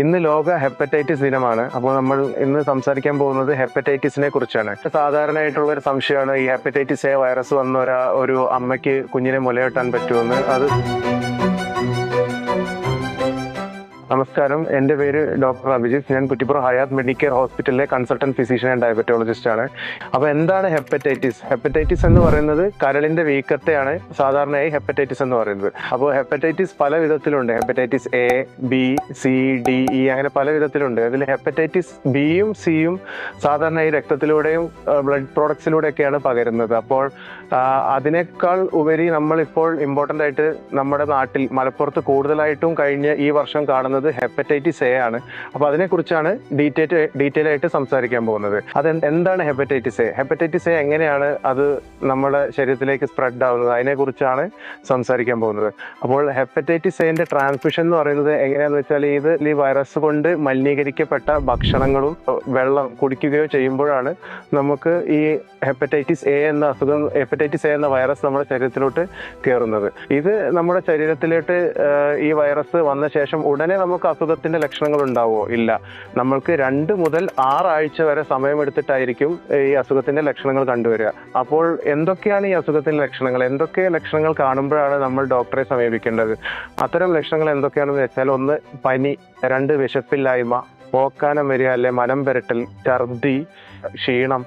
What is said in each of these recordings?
ഇന്ന് ലോക ഹെപ്പറ്റൈറ്റിസ് ദിനമാണ്. അപ്പോൾ നമ്മൾ ഇന്ന് സംസാരിക്കാൻ പോകുന്നത് ഹെപ്പറ്റൈറ്റിസിനെ കുറിച്ചാണ്. സാധാരണയായിട്ടുള്ള ഒരു സംശയമാണ് ഈ ഹെപ്പറ്റൈറ്റിസ് എ വൈറസ് വന്ന ഒരു അമ്മയ്ക്ക് കുഞ്ഞിനെ മുലയൂട്ടാൻ പറ്റുമെന്ന്. അത് നമസ്കാരം. എന്റെ പേര് ഡോക്ടർ അഭിജിത്ത്. ഞാൻ കുറ്റിപ്പുറം ഹയാത്ത് മെഡിക്കൽ ഹോസ്പിറ്റലിലെ കൺസൾട്ടന്റ് ഫിസിഷ്യൻ ആൻഡ് ഡയബറ്റോളജിസ്റ്റ് ആണ്. അപ്പോൾ എന്താണ് ഹെപ്പറ്റൈറ്റിസ്? ഹെപ്പറ്റൈറ്റിസ് എന്ന് പറയുന്നത് കരളിന്റെ വീക്കത്തെയാണ് സാധാരണയായി ഹെപ്പറ്റൈറ്റിസ് എന്ന് പറയുന്നത്. അപ്പോൾ ഹെപ്പറ്റൈറ്റിസ് പല വിധത്തിലുണ്ട്. Hepatitis A B C D E അങ്ങനെ പല വിധത്തിലുണ്ട്. അതിൽ ഹെപ്പറ്റൈറ്റിസ് ബിയും സിയും സാധാരണയായി രക്തത്തിലൂടെയും ബ്ലഡ് പ്രോഡക്ട്സിലൂടെയൊക്കെയാണ് പകരുന്നത്. അപ്പോൾ അതിനേക്കാൾ ഉപരി നമ്മളിപ്പോൾ ഇമ്പോർട്ടന്റ് ആയിട്ട് നമ്മുടെ നാട്ടിൽ മലപ്പുറത്ത് കൂടുതലായിട്ടും കഴിഞ്ഞ ഈ വർഷം കാണുന്നത് ഹെപ്പറ്റൈറ്റിസ് എ ആണ്. അപ്പോൾ അതിനെക്കുറിച്ചാണ് ഡീറ്റെയിൽ ഡീറ്റെയിൽ ആയിട്ട് സംസാരിക്കാൻ പോകുന്നത്. അത് എന്താണ് ഹെപ്പറ്റൈറ്റിസ് എ ഹെപ്പറ്റൈറ്റിസ് എ എങ്ങനെയാണ് അത് നമ്മുടെ ശരീരത്തിലേക്ക് സ്പ്രെഡ് ആവുന്നത്? അതിനെക്കുറിച്ചാണ് സംസാരിക്കാൻ പോകുന്നത്. അപ്പോൾ ഹെപ്പറ്റൈറ്റിസ് എന്റെ ട്രാൻസ്മിഷൻ എന്ന് പറയുന്നത് എങ്ങനെയാന്ന് വെച്ചാൽ ഇത് ഈ വൈറസ് കൊണ്ട് മലിനീകരിക്കപ്പെട്ട ഭക്ഷണങ്ങളും വെള്ളം കുടിക്കുകയോ ചെയ്യുമ്പോഴാണ് നമുക്ക് ഈ ഹെപ്പറ്റൈറ്റിസ് എ എന്ന അസുഖം ഹെപ്പറ്റൈറ്റിസ് എ എന്ന വൈറസ് നമ്മുടെ ശരീരത്തിലോട്ട് കയറുന്നത് ഇത് നമ്മുടെ ശരീരത്തിലോട്ട് ഈ വൈറസ് വന്ന ശേഷം ഉടനെ നമുക്ക് അസുഖത്തിന്റെ ലക്ഷണങ്ങൾ ഉണ്ടാവുമോ ഇല്ല. നമ്മൾക്ക് രണ്ട് മുതൽ ആറാഴ്ച വരെ സമയമെടുത്തിട്ടായിരിക്കും ഈ അസുഖത്തിന്റെ ലക്ഷണങ്ങൾ കണ്ടുവരിക. അപ്പോൾ എന്തൊക്കെയാണ് ഈ അസുഖത്തിന്റെ ലക്ഷണങ്ങൾ? എന്തൊക്കെ ലക്ഷണങ്ങൾ കാണുമ്പോഴാണ് നമ്മൾ ഡോക്ടറെ സമീപിക്കേണ്ടത്? അത്തരം ലക്ഷണങ്ങൾ എന്തൊക്കെയാണെന്ന് വെച്ചാൽ ഒന്ന് പനി രണ്ട് വിശപ്പില്ലായ്മ പോക്കാനം വരിക അല്ലെ മനം പെരട്ടൽ ഛർദി ക്ഷീണം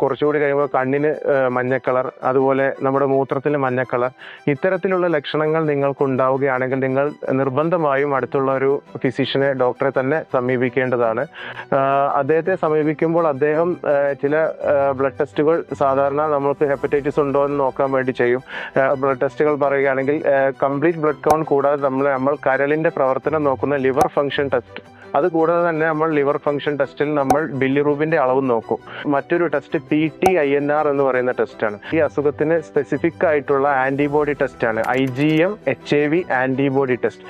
കുറച്ചുകൂടി കഴിയുമ്പോൾ കണ്ണിന് മഞ്ഞക്കളർ മഞ്ഞ കളർ അതുപോലെ നമ്മുടെ മൂത്രത്തിന് മഞ്ഞ കളർ ഇത്തരത്തിലുള്ള ലക്ഷണങ്ങൾ നിങ്ങൾക്ക് ഉണ്ടാവുകയാണെങ്കിൽ നിങ്ങൾ നിർബന്ധമായും അടുത്തുള്ള ഒരു ഫിസിഷ്യനെ ഡോക്ടറെ തന്നെ സമീപിക്കേണ്ടതാണ്. അദ്ദേഹത്തെ സമീപിക്കുമ്പോൾ അദ്ദേഹം ചില ബ്ലഡ് ടെസ്റ്റുകൾ സാധാരണ നമ്മൾക്ക് ഹെപ്പറ്റൈറ്റിസ് ഉണ്ടോ എന്ന് നോക്കാൻ വേണ്ടി ചെയ്യും. ബ്ലഡ് ടെസ്റ്റുകൾ പറയുകയാണെങ്കിൽ കംപ്ലീറ്റ് ബ്ലഡ് കൗണ്ട് കൂടാതെ നമ്മൾ നമ്മൾ കരളിന്റെ പ്രവർത്തനം നോക്കുന്ന ലിവർ ഫംഗ്ഷൻ ടെസ്റ്റ് അത് കൂടാതെ തന്നെ നമ്മൾ ലിവർ ഫംഗ്ഷൻ ടെസ്റ്റിൽ നമ്മൾ ബില്ലിറൂബിന്റെ അളവ് നോക്കും. മറ്റൊരു test P T I N R എന്ന് പറയുന്ന ടെസ്റ്റാണ്. ഈ അസുഖത്തിന് സ്പെസിഫിക് ആയിട്ടുള്ള ആന്റിബോഡി ടെസ്റ്റാണ് I G M H A V antibody test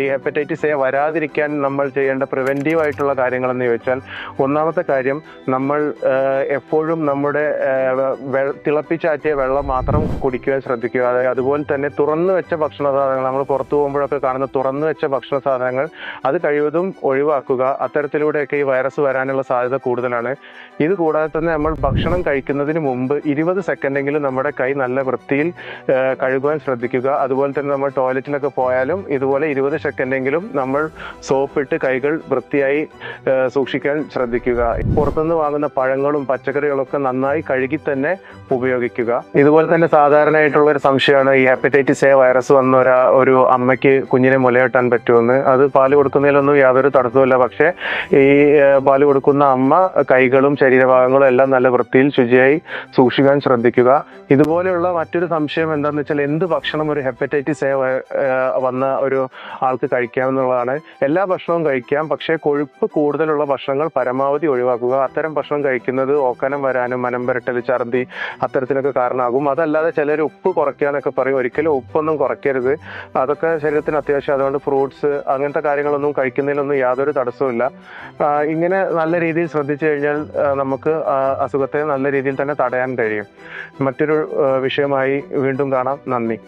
ഈ ഹെപ്പറ്റൈറ്റിസ് എ വരാതിരിക്കാൻ നമ്മൾ ചെയ്യേണ്ട പ്രിവെന്റീവ് ആയിട്ടുള്ള കാര്യങ്ങൾ എന്ന് ചോദിച്ചാൽ ഒന്നാമത്തെ കാര്യം നമ്മൾ എപ്പോഴും നമ്മുടെ തിളപ്പിച്ചാറ്റിയ വെള്ളം മാത്രം കുടിക്കുവാൻ ശ്രദ്ധിക്കുക. അതുപോലെ തന്നെ തുറന്നു വെച്ച ഭക്ഷണ സാധനങ്ങൾ നമ്മൾ പുറത്തു പോകുമ്പോഴൊക്കെ കാണുന്ന തുറന്നു വെച്ച ഭക്ഷണ സാധനങ്ങൾ അത് കഴിവതും ഒഴിവാക്കുക അത്തരത്തിലൂടെയൊക്കെ ഈ വൈറസ് വരാനുള്ള സാധ്യത കൂടുതലാണ്. ഇത് കൂടാതെ തന്നെ നമ്മൾ ഭക്ഷണം കഴിക്കുന്നതിന് മുമ്പ് ഇരുപത് സെക്കൻഡെങ്കിലും നമ്മുടെ കൈ നല്ല വൃത്തിയിൽ കഴുകുവാൻ ശ്രദ്ധിക്കുക. അതുപോലെ തന്നെ നമ്മൾ ടോയ്ലറ്റിലൊക്കെ പോയാലും ഇതുപോലെ ഇരുപത് സെക്കൻഡെങ്കിലും നമ്മൾ സോപ്പിട്ട് കൈകൾ വൃത്തിയായി സൂക്ഷിക്കാൻ ശ്രദ്ധിക്കുക. പുറത്തുനിന്ന് വാങ്ങുന്ന പഴങ്ങളും പച്ചക്കറികളൊക്കെ നന്നായി കഴുകി തന്നെ ഉപയോഗിക്കുക. ഇതുപോലെ തന്നെ സാധാരണയായിട്ടുള്ള ഒരു സംശയമാണ് ഈ ഹെപ്പറ്റൈറ്റിസ് എ വൈറസ് വന്ന ഒരു അമ്മയ്ക്ക് കുഞ്ഞിനെ മുലയെട്ടാൻ പറ്റുമെന്ന്. അത് പാൽ കൊടുക്കുന്നതിലൊന്നും യാതൊരു തടസ്സവുമില്ല പക്ഷേ ഈ പാൽ കൊടുക്കുന്ന അമ്മ കൈകളും ശരീരഭാഗങ്ങളും എല്ലാം നല്ല വൃത്തിയിൽ ശുചിയായി സൂക്ഷിക്കാൻ ശ്രദ്ധിക്കുക. ഇതുപോലെയുള്ള മറ്റൊരു സംശയം എന്താണെന്ന് വെച്ചാൽ എന്ത് ഭക്ഷണം ഒരു ഹെപ്പറ്റൈറ്റിസ് എ വന്ന ഒരു ആൾക്ക് കഴിക്കാം എന്നുള്ളതാണ്. എല്ലാ ഭക്ഷണവും കഴിക്കാം. പക്ഷേ കൊഴുപ്പ് കൂടുതലുള്ള ഭക്ഷണങ്ങൾ പരമാവധി ഒഴിവാക്കുക. അത്തരം ഭക്ഷണം കഴിക്കുന്നത് ഓക്കാനം വരാനും മനം പുരട്ടൽ ഛർദി അത്തരത്തിലൊക്കെ കാരണമാകും. അതല്ലാതെ ചിലർ ഉപ്പ് കുറയ്ക്കാനൊക്കെ പറയും. ഒരിക്കലും ഉപ്പൊന്നും കുറയ്ക്കരുത്. അതൊക്കെ ശരീരത്തിന് അത്യാവശ്യം. അതുകൊണ്ട് ഫ്രൂട്ട്സ് അങ്ങനത്തെ കാര്യങ്ങളൊന്നും കഴിക്കുന്നതിലൊന്നും യാതൊരു തടസ്സവുമില്ല. ആ, ഇങ്ങനെ നല്ല രീതിയിൽ ശ്രദ്ധിച്ചു കഴിഞ്ഞാൽ നമുക്ക് അസുഖത്തെ നല്ല രീതിയിൽ തന്നെ തടയാൻ കഴിയും. മറ്റൊരു വിഷയമായി വീണ്ടും കാണാം. നന്ദി.